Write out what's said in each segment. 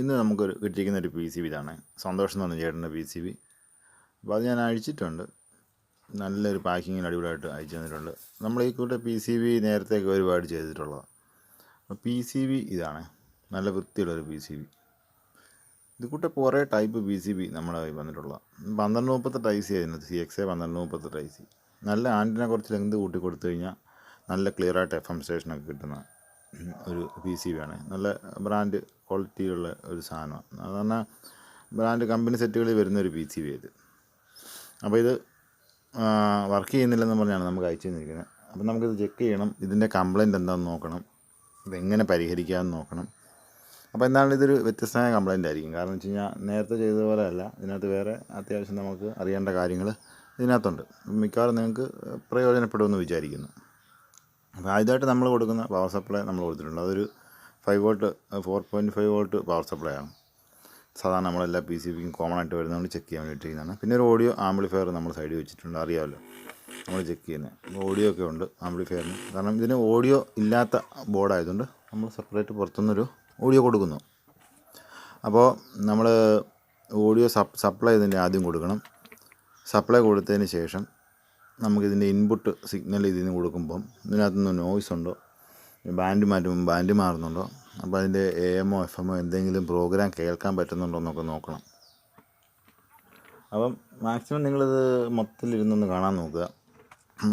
ഇന്ന് നമുക്കൊരു കിട്ടിയിരിക്കുന്ന ഒരു പി സി ബി ഇതാണ്. സന്തോഷം പറഞ്ഞ ചേട്ടന്റെ പി സി ബി അപ്പോൾ അത് ഞാൻ അഴിച്ചിട്ടുണ്ട്. നല്ലൊരു പാക്കിങ്ങിൽ അടിപൊളിയായിട്ട് അയച്ചു തന്നിട്ടുണ്ട്. നമ്മൾ ഈ കൂട്ട പി സി ബി നേരത്തെ ഒരുപാട് ചെയ്തിട്ടുള്ളതാണ്. അപ്പോൾ പി സി ബി ഇതാണ്. നല്ല വൃത്തിയുള്ളൊരു പി സി ബി ഇത് കൂട്ട കുറേ ടൈപ്പ് പി സി ബി നമ്മുടെ കയ്യിൽ വന്നിട്ടുള്ളത് പന്ത്രണ്ട് മുപ്പത്തെട്ട് ഐ സി ആയിരുന്നു. സി എക്സ് എ പന്ത്രണ്ട് മുപ്പത്തെട്ട് ഐ സി നല്ല ആന്റിനെ കുറച്ച് ലെങ്ത് കൂട്ടി കൊടുത്തു കഴിഞ്ഞാൽ നല്ല ക്ലിയറായിട്ട് എഫ് എം സ്റ്റേഷനൊക്കെ കിട്ടുന്ന ഒരു പി സി ബി ആണ് നല്ല ബ്രാൻഡ് ക്വാളിറ്റിയുള്ള ഒരു സാധനമാണ്. പറഞ്ഞാൽ ബ്രാൻഡ് കമ്പനി സെറ്റുകളിൽ വരുന്ന ഒരു പി സി ബി ഇത്. അപ്പോൾ ഇത് വർക്ക് ചെയ്യുന്നില്ലെന്ന് പറഞ്ഞാണ് നമുക്ക് അയച്ചു തന്നിരിക്കുന്നത്. അപ്പം നമുക്കിത് ചെക്ക് ചെയ്യണം. ഇതിന്റെ കംപ്ലയിന്റ് എന്താണെന്ന് നോക്കണം. ഇതെങ്ങനെ പരിഹരിക്കാമെന്ന് നോക്കണം. അപ്പോൾ എന്താണ് ഇതൊരു വ്യത്യസ്തമായ കംപ്ലയിന്റ് ആയിരിക്കും. കാരണം വെച്ച് കഴിഞ്ഞാൽ നേരത്തെ ചെയ്ത പോലെ അല്ല. ഇതിനകത്ത് വേറെ അത്യാവശ്യം നമുക്ക് അറിയേണ്ട കാര്യങ്ങൾ ഇതിനകത്തുണ്ട്. മിക്കവാറും നിങ്ങൾക്ക് പ്രയോജനപ്പെടുമെന്ന് വിചാരിക്കുന്നു. അപ്പോൾ ആദ്യമായിട്ട് നമ്മൾ കൊടുക്കുന്ന പവർ സപ്ലൈ നമ്മൾ കൊടുത്തിട്ടുണ്ട്. അതൊരു five volt four point five volt power supply ആണ്. സാധാരണ നമ്മളെല്ലാ പി സി ബിക്കും കോമൺ ആയിട്ട് വരുന്നതുകൊണ്ട് ചെക്ക് ചെയ്യാൻ വേണ്ടി ചെയ്യുന്നതാണ് പിന്നെ ഒരു ഓഡിയോ ആംപ്ലിഫയർ നമ്മൾ സൈഡിൽ വെച്ചിട്ടുണ്ട്. അറിയാമല്ലോ. നമ്മൾ ചെക്ക് ചെയ്യുന്നത് ഓഡിയോ ഒക്കെ ഉണ്ട് ആംപ്ലിഫയറിന് കാരണം ഇതിന് ഓഡിയോ ഇല്ലാത്ത ബോർഡായതുകൊണ്ട് നമ്മൾ സെപ്പറേറ്റ് പുറത്തുനിന്നൊരു ഓഡിയോ കൊടുക്കുന്നു. അപ്പോൾ നമ്മൾ ഓഡിയോ സപ്ലൈ ഇതിന്റെ ആദ്യം കൊടുക്കണം. സപ്ലൈ കൊടുത്തതിന് ശേഷം നമുക്കിതിന്റെ ഇൻപുട്ട് സിഗ്നൽ ഇതിൽ നിന്ന് കൊടുക്കുമ്പം ഇതിനകത്തുനിന്ന് നോയ്സ് ഉണ്ടോ? ബാൻഡ് മാറ്റുമ്പോൾ ബാൻഡ് മാറുന്നുണ്ടോ? അപ്പോൾ അതിന്റെ എ എമ്മോ എഫ് എമ്മോ എന്തെങ്കിലും പ്രോഗ്രാം കേൾക്കാൻ പറ്റുന്നുണ്ടോ എന്നൊക്കെ നോക്കണം. അപ്പം മാക്സിമം നിങ്ങളിത് മൊത്തത്തിലിരുന്നൊന്ന് കാണാൻ നോക്കുക.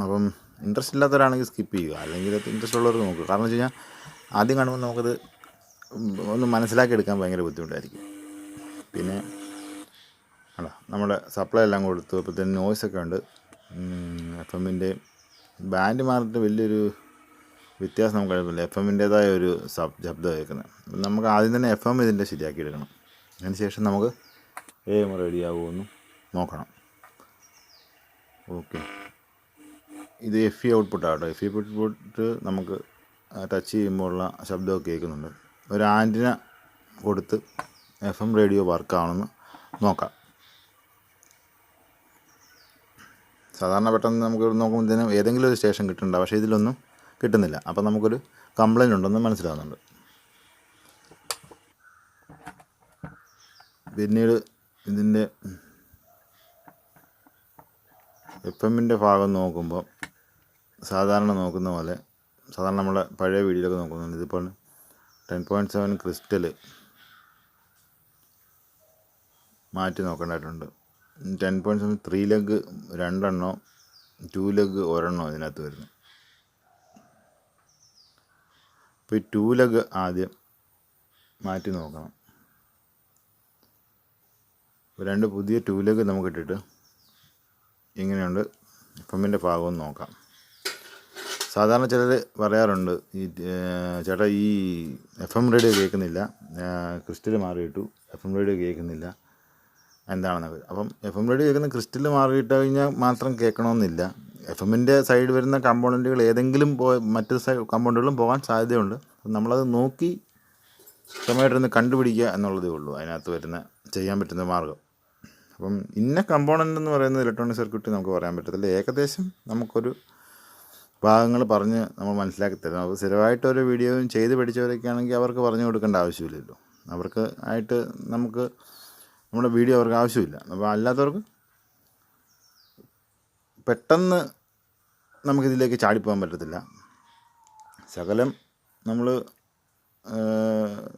അപ്പം ഇൻട്രസ്റ്റ് ഇല്ലാത്തവരാണെങ്കിൽ സ്കിപ്പ് ചെയ്യുക. അല്ലെങ്കിൽ ഇൻട്രസ്റ്റ് ഉള്ളവർക്ക് നോക്കുക. കാരണം വെച്ച് കഴിഞ്ഞാൽ ആദ്യം കാണുമ്പോൾ നമുക്കത് ഒന്ന് മനസ്സിലാക്കി എടുക്കാൻ ഭയങ്കര ബുദ്ധിമുട്ടായിരിക്കും. പിന്നെ അല്ല നമ്മുടെ സപ്ലൈ എല്ലാം കൊടുത്തു. അപ്പോഴത്തേന് നോയ്സൊക്കെ ഉണ്ട്. എഫ് എമ്മിന്റെ ബാൻഡ് മാറിയിട്ട് വലിയൊരു വ്യത്യാസം നമുക്ക് കഴിയില്ല എഫ് എമ്മിന്റേതായ ഒരു സബ് ശബ്ദം കേൾക്കുന്നത് നമുക്ക് ആദ്യം തന്നെ എഫ് എം ഇതിന്റെ ശരിയാക്കി എടുക്കണം. അതിന് ശേഷം നമുക്ക് എ എം റെഡി ആകുമെന്ന് നോക്കണം. ഓക്കെ ഇത് എഫ് ഇ ഔട്ട്പുട്ടാണ് കേട്ടോ എഫ് ഇ ഔട്ട്പുട്ട് നമുക്ക് ടച്ച് ചെയ്യുമ്പോഴുള്ള ശബ്ദമൊക്കെ കേൾക്കുന്നുണ്ട്. ഒരു ആന്റിന കൊടുത്ത് എഫ് എം റേഡിയോ വർക്കാണെന്ന് നോക്കാം. സാധാരണ പെട്ടെന്ന് നമുക്ക് നോക്കുമ്പോഴത്തേനും ഏതെങ്കിലും ഒരു സ്റ്റേഷൻ കിട്ടുന്നുണ്ട്. പക്ഷേ ഇതിലൊന്നും കിട്ടുന്നില്ല. അപ്പോൾ നമുക്കൊരു കംപ്ലൈന്റ് ഉണ്ടെന്ന് മനസ്സിലാകുന്നുണ്ട് പിന്നീട് ഇതിന്റെ എഫ് എമ്മിന്റെ ഭാഗം നോക്കുമ്പോൾ സാധാരണ നോക്കുന്ന പോലെ സാധാരണ നമ്മളെ പഴയ വീഡിയോയിലൊക്കെ നോക്കുന്നുണ്ട്. ഇതിപ്പോൾ ടെൻ പോയിന്റ് സെവൻ ക്രിസ്റ്റൽ മാറ്റി നോക്കേണ്ടതായിട്ടുണ്ട്. Ten point seven three leg രണ്ടെണ്ണോ two leg ഒരെണ്ണോ ഇതിനകത്ത് വരുന്നു. അപ്പോൾ ഈ ടു ലെഗ് ആദ്യം മാറ്റി നോക്കണം. രണ്ട് പുതിയ ടു ലെഗ് നമുക്ക് ഇട്ടിട്ട് ഇങ്ങനെയുണ്ട്. ഫമ്മിന്റെ ഭാഗമൊന്ന് നോക്കാം. സാധാരണ ചിലർ പറയാറുണ്ട് ഈ ചേട്ടാ ഈ എഫ് എം റേഡിയോ കേൾക്കുന്നില്ല. ക്രിസ്റ്റൽ മാറിയിട്ടു എഫ് എം റേഡിയോ കേൾക്കുന്നില്ല. എന്താണെന്നൊക്കെ അപ്പം എഫ് എം റേഡിയോ കേൾക്കുന്ന ക്രിസ്റ്റൽ മാറിയിട്ട് കഴിഞ്ഞാൽ മാത്രം കേൾക്കണമെന്നില്ല എഫ് എമ്മിന്റെ സൈഡ് വരുന്ന കമ്പോണന്റുകൾ ഏതെങ്കിലും പോ മറ്റ് സൈ കമ്പോണന്റുകളും പോകാൻ സാധ്യതയുണ്ട്. നമ്മളത് നോക്കി ക്ഷമയായിട്ടൊന്ന് കണ്ടുപിടിക്കുക എന്നുള്ളതേ ഉള്ളൂ അതിനകത്ത് വരുന്ന ചെയ്യാൻ പറ്റുന്ന മാർഗം. അപ്പം ഇന്ന കമ്പോണന്റ് എന്ന് പറയുന്നത് ഇലക്ട്രോണിക് സർക്യൂട്ട് നമുക്ക് പറയാൻ പറ്റത്തില്ല. ഏകദേശം നമുക്കൊരു ഭാഗങ്ങൾ പറഞ്ഞ് നമ്മൾ മനസ്സിലാക്കി തരും. അപ്പോൾ സ്ഥിരമായിട്ട് ഒരു വീഡിയോയും ചെയ്ത് പഠിച്ചവരൊക്കെ ആണെങ്കിൽ അവർക്ക് പറഞ്ഞു കൊടുക്കേണ്ട ആവശ്യമില്ലല്ലോ. അവർക്ക് ആയിട്ട് നമുക്ക് നമ്മുടെ വീഡിയോ അവർക്ക് ആവശ്യമില്ല. അപ്പോൾ അല്ലാത്തവർക്ക് പെട്ടെന്ന് നമുക്കിതിലേക്ക് ചാടിപ്പോകാൻ പറ്റത്തില്ല. ശകലം നമ്മൾ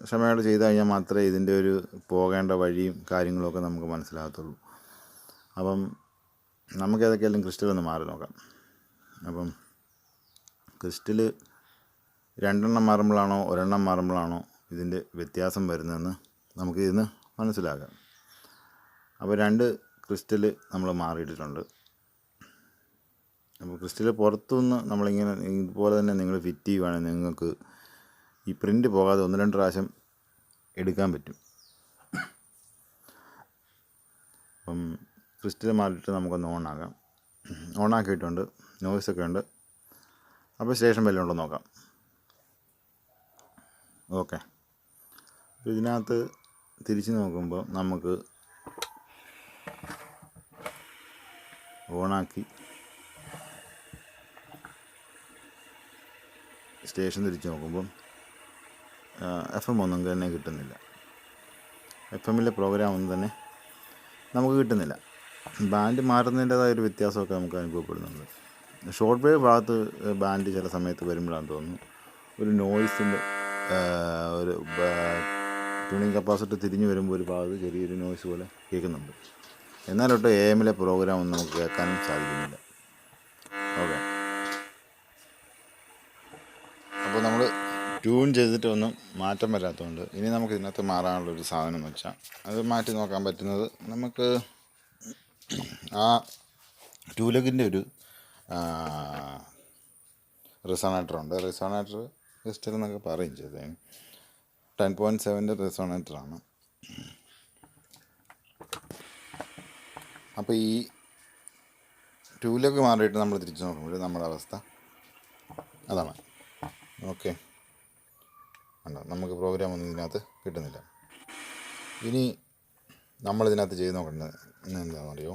ക്ഷമയോടെ ചെയ്ത് കഴിഞ്ഞാൽ മാത്രമേ ഇതിന്റെ ഒരു പോകേണ്ട വഴിയും കാര്യങ്ങളൊക്കെ നമുക്ക് മനസ്സിലാകത്തുള്ളൂ. അപ്പം നമുക്ക് ഏതൊക്കെയായാലും ക്രിസ്റ്റൽ ഒന്ന് മാറി നോക്കാം. അപ്പം ക്രിസ്റ്റൽ രണ്ടെണ്ണം മാറുമ്പോഴാണോ ഒരെണ്ണം മാറുമ്പോഴാണോ ഇതിന്റെ വ്യത്യാസം വരുന്നതെന്ന് നമുക്ക് ഇതിന് മനസ്സിലാക്കാം. അപ്പോൾ രണ്ട് ക്രിസ്റ്റൽ നമ്മൾ മാറിയിട്ടിട്ടുണ്ട്. അപ്പോൾ ക്രിസ്റ്റൽ പുറത്തുനിന്ന് നമ്മളിങ്ങനെ ഇതുപോലെ തന്നെ നിങ്ങൾ ഫിറ്റ് ചെയ്യുവാണെങ്കിൽ നിങ്ങൾക്ക് ഈ പ്രിന്റ് പോകാതെ ഒന്ന് രണ്ട് പ്രാവശ്യം എടുക്കാൻ പറ്റും. അപ്പം ക്രിസ്റ്റൽ മാറിയിട്ട് നമുക്കൊന്ന് ഓണാക്കാം. ഓണാക്കിയിട്ടുണ്ട്. നോയ്സൊക്കെ ഉണ്ട്. അപ്പോൾ സ്റ്റേഷൻ വല്ലതും ഉണ്ടോ നോക്കാം. ഓക്കെ. ഇതിനകത്ത് തിരിച്ച് നോക്കുമ്പോൾ നമുക്ക് ഓണാക്കി. സ്റ്റേഷൻ തിരിച്ച് നോക്കുമ്പം എഫ് എം ഒന്നും തന്നെ കിട്ടുന്നില്ല. എഫ് എമ്മിലെ പ്രോഗ്രാം ഒന്നും തന്നെ നമുക്ക് കിട്ടുന്നില്ല. ബാൻഡ് മാറുന്നതിന്റെതായ ഒരു വ്യത്യാസമൊക്കെ നമുക്ക് അനുഭവപ്പെടുന്നുണ്ട്. ഷോർട്ട് വേവ് ഭാഗത്ത് ബാൻഡ് ചില സമയത്ത് വരുമ്പോഴാണെന്ന് തോന്നുന്നു. ഒരു നോയ്സിന്റെ ഒരു ട്യൂണിങ് കപ്പാസിറ്റി തിരിഞ്ഞു വരുമ്പോൾ ഒരു ഭാഗത്ത് ചെറിയൊരു നോയ്സ് പോലെ കേൾക്കുന്നുണ്ട്. എന്നാലൊട്ട് എ എമ്മിലെ പ്രോഗ്രാം ഒന്നും നമുക്ക് കേൾക്കാനും സാധിക്കുന്നില്ല. ഓക്കെ അപ്പോൾ നമ്മൾ ട്യൂൺ ചെയ്തിട്ടൊന്നും മാറ്റം വരാത്തതുകൊണ്ട് ഇനി നമുക്ക് ഇതിനകത്ത് മാറാനുള്ള ഒരു സാധനം എന്ന് വെച്ചാൽ അത് മാറ്റി നോക്കാൻ പറ്റുന്നത് നമുക്ക് ആ ടൂലഗിന്റെ ഒരു റിസോണേറ്റർ ഉണ്ട്. റിസോണേറ്റർ ജസ്റ്റ് എന്നൊക്കെ പറയും ചെയ്തതിന് ടെൻ പോയിന്റ് സെവന്റെ റിസോണേറ്ററാണ് അപ്പോൾ ഈ ടൂലൊക്കെ മാറിയിട്ട് നമ്മൾ തിരിച്ചു നോക്കുമ്പോൾ നമ്മുടെ അവസ്ഥ. അതാണ്. ഓക്കെ. ഉണ്ടോ നമുക്ക് പ്രോഗ്രാം ഒന്നും ഇതിനകത്ത് കിട്ടുന്നില്ല. ഇനി നമ്മളിതിനകത്ത് ചെയ്ത് നോക്കേണ്ടത് എന്താണെന്ന് അറിയോ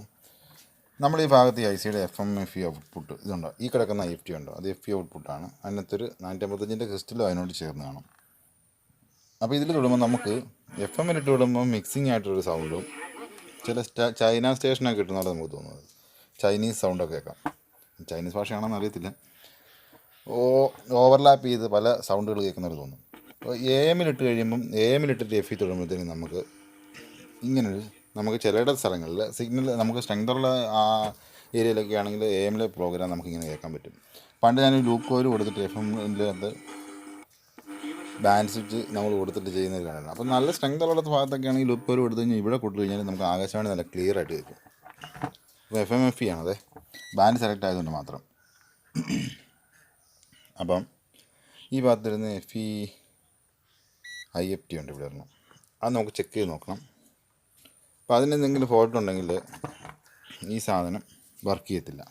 നമ്മൾ ഈ ഭാഗത്ത് ഈ ഐ സിയുടെ F M F E output ഇതുണ്ടോ? ഈ കിടക്കുന്ന എഫ് ടി ഉണ്ടോ? അത് എഫ് ഇ ഔട്ട്പുട്ടാണ് അതിനകത്തൊരു നാനൂറ്റമ്പത്തഞ്ചിന്റെ ക്രിസ്റ്റലും അതിനോട് ചേർന്ന് കാണും. അപ്പോൾ ഇതിൽ തൊടുമ്പോൾ നമുക്ക് എഫ് എമ്മിലിട്ട് വിടുമ്പോൾ മിക്സിംഗ് ആയിട്ടൊരു സൗണ്ടും ചില ചൈന സ്റ്റേഷനൊക്കെ കിട്ടുന്നതാണ് നമുക്ക് തോന്നുന്നത്. ചൈനീസ് സൗണ്ടൊക്കെ കേൾക്കാം. ചൈനീസ് ഭാഷയാണെന്ന് അറിയത്തില്ല. ഓ ഓവർലാപ്പ് ചെയ്ത് പല സൗണ്ടുകൾ കേൾക്കുന്നവർ തോന്നും. അപ്പോൾ എ എമ്മിലിട്ട് കഴിയുമ്പം എ എമ്മിലിട്ടിട്ട് എഫ് ഇ തുടങ്ങുമ്പോഴത്തേക്കും നമുക്ക് ഇങ്ങനൊരു നമുക്ക് ചിലയിട സ്ഥലങ്ങളിൽ സിഗ്നൽ നമുക്ക് സ്ട്രെങ്തുള്ള ആ ഏരിയയിലൊക്കെ ആണെങ്കിൽ എ എമ്മിലെ പ്രോഗ്രാം നമുക്കിങ്ങനെ കേൾക്കാൻ പറ്റും. പണ്ട് ഞാൻ ലൂപ്പ് കൊടുത്തിട്ട് എഫ് എമ്മിന്റെ അകത്ത് ബാൻഡ് സ്വിച്ച് നമ്മൾ കൊടുത്തിട്ട് ചെയ്യുന്നത് കാര്യമാണ്. അപ്പോൾ നല്ല സ്ട്രെങ്ത് ഉള്ള ഭാഗത്തൊക്കെ ആണെങ്കിൽ ഇപ്പോൾ ഒരു കൊടുത്തു കഴിഞ്ഞാൽ ഇവിടെ കൊടുത്തു കഴിഞ്ഞാൽ നമുക്ക് ആകാശവാണി നല്ല ക്ലിയർ ആയിട്ട് കേൾക്കും. അപ്പോൾ എഫ് എം എഫ് ഇ ആണത്. ബാൻഡ് സെലക്ട് ആയതുകൊണ്ട് മാത്രം. അപ്പം ഈ ഭാഗത്തിരുന്ന് F E I F T ഉണ്ട് ഇവിടെ വരണം അത് നമുക്ക് ചെക്ക് ചെയ്ത് നോക്കണം. അപ്പോൾ അതിന് എന്തെങ്കിലും ഫോൾട്ട് ഉണ്ടെങ്കിൽ ഈ സാധനം വർക്ക് ചെയ്യത്തില്ല.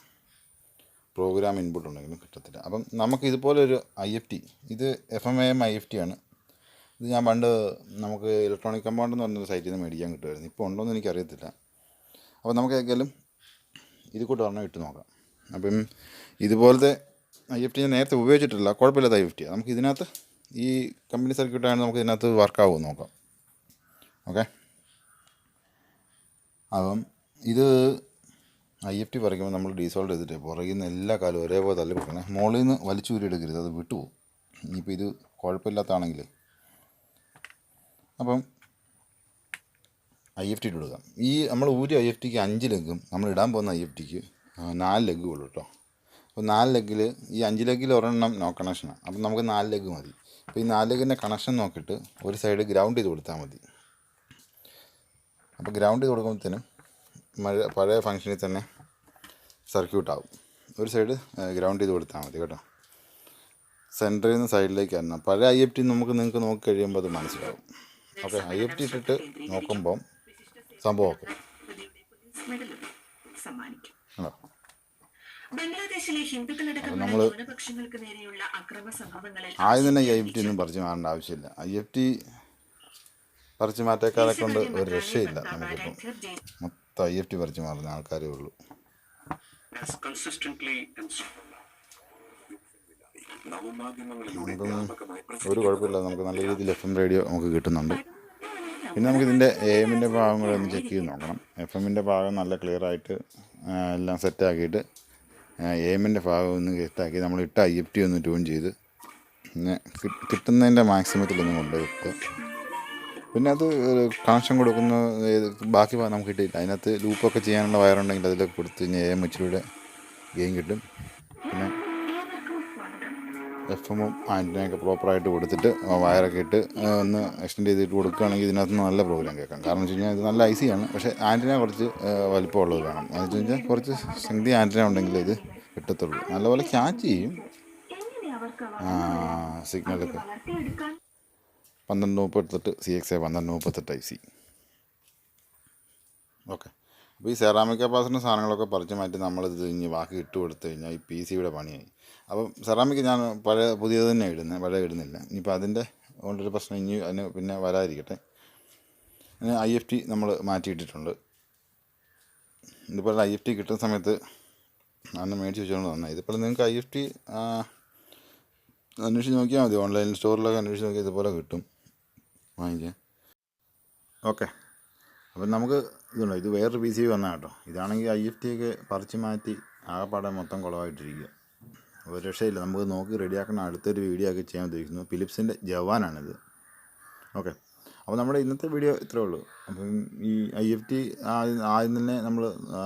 പ്രോഗ്രാം ഇൻപുട്ട് ഉണ്ടെങ്കിലും കിട്ടത്തില്ല. അപ്പം നമുക്ക് ഇതുപോലെ ഒരു ഐ എഫ് ടി ഇത് F M A I F T ആണ്. ഇത് ഞാൻ പണ്ട് നമുക്ക് ഇലക്ട്രോണിക് കമ്പൗണ്ട് എന്ന് പറഞ്ഞൊരു സൈറ്റിൽ നിന്ന് മേടിക്കാൻ കിട്ടുമായിരുന്നു. ഇപ്പോൾ ഉണ്ടോയെന്ന് എനിക്കറിയത്തില്ല. അപ്പോൾ നമുക്ക് ഏതായാലും ഇത് കൂട്ട് ഒരെണ്ണം ഇട്ട് നോക്കാം. അപ്പം ഇതുപോലത്തെ ഐ എഫ് ടി ഞാൻ നേരത്തെ ഉപയോഗിച്ചിട്ടില്ല. കുഴപ്പമില്ലാത്ത ഐ എഫ് ടി നമുക്ക് ഇതിനകത്ത് ഈ കമ്പനി സർക്യൂട്ടാണ് നമുക്ക് ഇതിനകത്ത് വർക്കാവുമെന്ന് നോക്കാം. ഓക്കെ അപ്പം ഇത് ഐ എഫ് ടി പറിക്കുമ്പോൾ നമ്മൾ ഡീസോൾഡ് ചെയ്തിട്ട് പുറകിൽ നിന്ന് എല്ലാ കാലവും ഒരേപോലെ തള്ളി വെക്കണേ മുകളിൽ നിന്ന് വലിച്ചൂരി എടുക്കരുത് അത് വിട്ടുപോകും ഇനിയിപ്പോൾ ഇത് കുഴപ്പമില്ലാത്തതാണെങ്കിൽ അപ്പം ഐ എഫ് ടി കൊടുക്കാം. ഈ നമ്മൾ ഊരി ഐ എഫ് ടിക്ക് അഞ്ച് ലെഗും നമ്മൾ ഇടാൻ പോകുന്ന ഐ എഫ് ടിക്ക് നാല് ലെഗ് ഉള്ളൂ കേട്ടോ. അപ്പോൾ നാല് ലെഗിൽ ഈ അഞ്ച് ലെഗിൽ ഒരെണ്ണം നോ കണക്ഷനാണ് അപ്പം നമുക്ക് നാല് ലെഗ് മതി. അപ്പോൾ ഈ നാല് ലെഗിന്റെ കണക്ഷൻ നോക്കിയിട്ട് ഒരു സൈഡ് ഗ്രൗണ്ട് ചെയ്ത് കൊടുത്താൽ മതി. അപ്പോൾ ഗ്രൗണ്ട് ചെയ്ത് കൊടുക്കുമ്പോഴത്തേനും മഴ പഴയ ഫങ്ഷനിൽ തന്നെ സർക്യൂട്ട് ആവും. ഒരു സൈഡ് ഗ്രൗണ്ട് ചെയ്ത് കൊടുത്താൽ മതി കേട്ടോ. സെന്ററിൽ നിന്ന് സൈഡിലേക്ക് വരണം. പഴയ ഐ എഫ് ടി നമുക്ക് നിങ്ങൾക്ക് നോക്കി കഴിയുമ്പോൾ അത് മനസ്സിലാവും. ഓക്കെ ഐ എഫ് ടി ഇട്ടിട്ട് നോക്കുമ്പം സംഭവം ഓക്കെ സമ്മാനിക്കും ആണോ ബംഗ്ലാദേശിലെ ഹിന്ദുക്കളടക്കമുള്ള നമ്മൾ ന്യൂനപക്ഷങ്ങൾക്ക് നേരെയുള്ള അക്രമ സംഭവങ്ങളിൽ ആദ്യം തന്നെ ഐ എഫ് ടി ഒന്നും പറിച്ചു മാറേണ്ട ആവശ്യമില്ല. ഐ എഫ് ടി പറിച്ചു മാറ്റേക്കാരെ കൊണ്ട് ഒരു രക്ഷയില്ല നമുക്കിപ്പം. മൊത്തം ഐ എഫ് ടി പറിച്ചു മാറുന്ന ആൾക്കാരേ ഉള്ളൂ. ഒരു കുഴപ്പമില്ല. നമുക്ക് നല്ല രീതിയിൽ എഫ് എം റേഡിയോ നമുക്ക് കിട്ടുന്നുണ്ട്. പിന്നെ നമുക്കിതിന്റെ എ എമ്മിന്റെ ഭാഗം കൂടെ ഒന്ന് ചെക്ക് ചെയ്ത് നോക്കണം. എഫ് എമ്മിന്റെ ഭാഗം നല്ല ക്ലിയർ ആയിട്ട് എല്ലാം സെറ്റാക്കിയിട്ട് എ എമ്മിന്റെ ഭാഗം ഒന്ന് സെറ്റാക്കി നമ്മൾ ഇട്ട ഐ എഫ് ടി ഒന്ന് ട്യൂൺ ചെയ്ത് പിന്നെ കിട്ടുന്നതിന്റെ മാക്സിമത്തിലൊന്നും കൊണ്ടുപോയി പിന്നെ അത് കണക്ഷൻ കൊടുക്കുന്ന ബാക്കി നമുക്ക് കിട്ടിയില്ല. അതിനകത്ത് ലൂപ്പൊക്കെ ചെയ്യാനുള്ള വയറുണ്ടെങ്കിൽ അതിലൊക്കെ കൊടുത്ത് കഴിഞ്ഞാൽ എ എച്ചിലൂടെ ഗെയിം കിട്ടും. പിന്നെ എഫ് എമ്മും ആന്റിനൊക്കെ പ്രോപ്പറായിട്ട് കൊടുത്തിട്ട് വയറൊക്കെ ഇട്ട് ഒന്ന് എക്സ്റ്റെൻഡ് ചെയ്തിട്ട് കൊടുക്കുകയാണെങ്കിൽ ഇതിനകത്ത് നല്ല പ്രോഗ്രാം കേൾക്കാം. കാരണം വെച്ച് കഴിഞ്ഞാൽ ഇത് നല്ല ഐ സി ആണ്. പക്ഷേ ആന്റിന കുറച്ച് വലിപ്പമുള്ളത് വേണം. എന്ന് വെച്ച് കഴിഞ്ഞാൽ കുറച്ച് ശക്തി ആന്റിന ഉണ്ടെങ്കിൽ ഇത് കിട്ടത്തുള്ളൂ. നല്ലപോലെ ക്യാച്ച് ചെയ്യും. സിഗ്നലൊക്കെ പന്ത്രണ്ട് മുപ്പത്തെട്ട് സി എക്സ് എ പന്ത്രണ്ട് മുപ്പത്തെട്ട് ഐ സി ഓക്കെ അപ്പോൾ ഈ സെറാമിക് കപ്പാസിറ്റർ സാധനങ്ങളൊക്കെ പറിച്ച് മാറ്റി നമ്മളിത് ഇനി ബാക്കി ഇട്ട് കൊടുത്തു കഴിഞ്ഞാൽ ഈ പി സിയുടെ പണിയായി. അപ്പം സെറാമിക് ഞാൻ പഴയ പുതിയത് തന്നെ ഇടുന്നത് പഴയ ഇടുന്നില്ല. ഇനിയിപ്പോൾ അതിന്റെ കൊണ്ടൊരു പ്രശ്നം ഇനി അതിന് പിന്നെ വരാതിരിക്കട്ടെ. അതിന് ഐ എഫ് ടി നമ്മൾ മാറ്റിയിട്ടിട്ടുണ്ട്. ഇതുപോലെ ഐ എഫ് ടി കിട്ടുന്ന സമയത്ത് അന്ന് മേടിച്ച് വെച്ചുകൊണ്ട് നന്നായി ഇതിപ്പോൾ നിങ്ങൾക്ക് ഐ എഫ് ടി അന്വേഷിച്ച് നോക്കിയാൽ മതി. ഓൺലൈൻ സ്റ്റോറിലൊക്കെ അന്വേഷിച്ച് നോക്കിയാൽ ഇതുപോലെ കിട്ടും. വാങ്ങിക്കാൻ ഓക്കെ. അപ്പം നമുക്ക് ഇതുണ്ടോ? ഇത് വേറൊരു പി സി വന്നാൽ കേട്ടോ. ഇതാണെങ്കിൽ ഐ എഫ് ടി ഒക്കെ പറിച്ച് മാറ്റി ആകെപ്പാടെ മൊത്തം കുളമായിട്ടിരിക്കുക. ഒരു രക്ഷയില്ല. നമുക്ക് നോക്കി റെഡിയാക്കണം. അടുത്തൊരു വീഡിയോ ഒക്കെ ചെയ്യാൻ ഉദ്ദേശിക്കുന്നു. ഫിലിപ്സിന്റെ ജവാനാണിത്. ഓക്കെ. അപ്പോൾ നമ്മുടെ ഇന്നത്തെ വീഡിയോ ഇത്രേ ഉള്ളൂ. അപ്പം ഈ ഐ എഫ് ടി ആദ്യം തന്നെ നമ്മൾ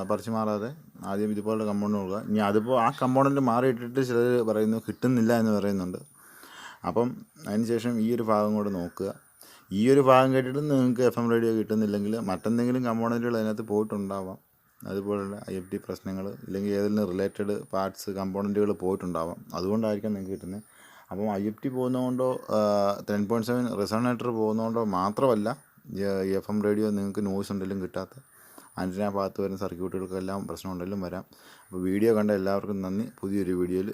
പറിച്ചു മാറാതെ ആദ്യം ഇതുപോലുള്ള കമ്പോണന്റ് കൊടുക്കുക ഇനി അതിപ്പോൾ ആ കമ്പോണന്റ് മാറിയിട്ടിട്ട് ചിലർ പറയുന്നു കിട്ടുന്നില്ല എന്ന് പറയുന്നുണ്ട്. അപ്പം അതിന് ശേഷം ഈ ഒരു ഭാഗം കൂടെ നോക്കുക. ഈ ഒരു ഭാഗം കേട്ടിട്ട് നിങ്ങൾക്ക് എഫ് എം റേഡിയോ കിട്ടുന്നില്ലെങ്കിൽ മറ്റെന്തെങ്കിലും കമ്പോണന്റുകൾ അതിനകത്ത് പോയിട്ടുണ്ടാവാം. അതുപോലുള്ള ഐ എഫ് ടി പ്രശ്നങ്ങൾ ഇല്ലെങ്കിൽ ഏതെങ്കിലും റിലേറ്റഡ് പാർട്സ് കമ്പോണന്റുകൾ പോയിട്ടുണ്ടാവാം. അതുകൊണ്ടായിരിക്കാം നിങ്ങൾക്ക് കിട്ടുന്നത്. അപ്പം ഐ എഫ് ടി പോകുന്നതുകൊണ്ടോ ടെൻ പോയിന്റ് സെവൻ റിസണേറ്റർ പോകുന്നതുകൊണ്ടോ മാത്രമല്ല എഫ് എം റേഡിയോ നിങ്ങൾക്ക് നോയ്സ് ഉണ്ടെങ്കിലും കിട്ടാത്ത ആന്റിന ഭാഗത്ത് വരുന്ന സർക്യൂട്ടുകൾക്കെല്ലാം പ്രശ്നമുണ്ടെങ്കിലും വരാം. അപ്പോൾ വീഡിയോ കണ്ട എല്ലാവർക്കും നന്ദി. പുതിയൊരു വീഡിയോയിൽ